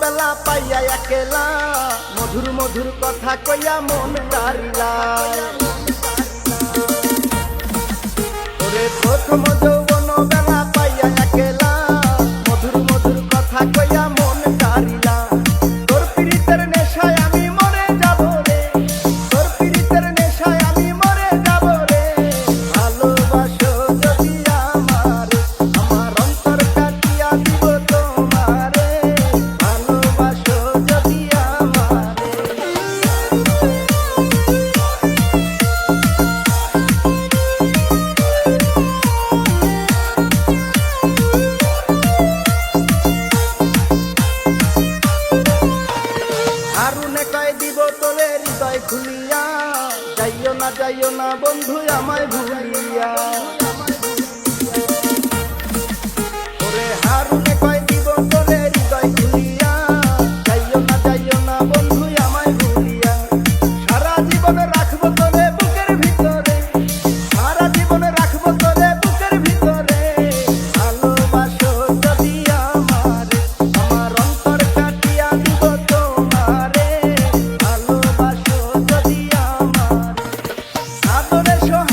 বেলা পাইয়া একেলা। মধুর মধুর কথা কইয়া মন তারিলা ওরে প্রথম যৌবন বেলা পাইয়া একেলা। মধুর মধুর কথা কইয়া নেকাই দিব তোরে হৃদয় খুলিয়া। যাইও না যাইও না বন্ধু আমায় ভুলিয়া। ওরে হারুনে corazones yo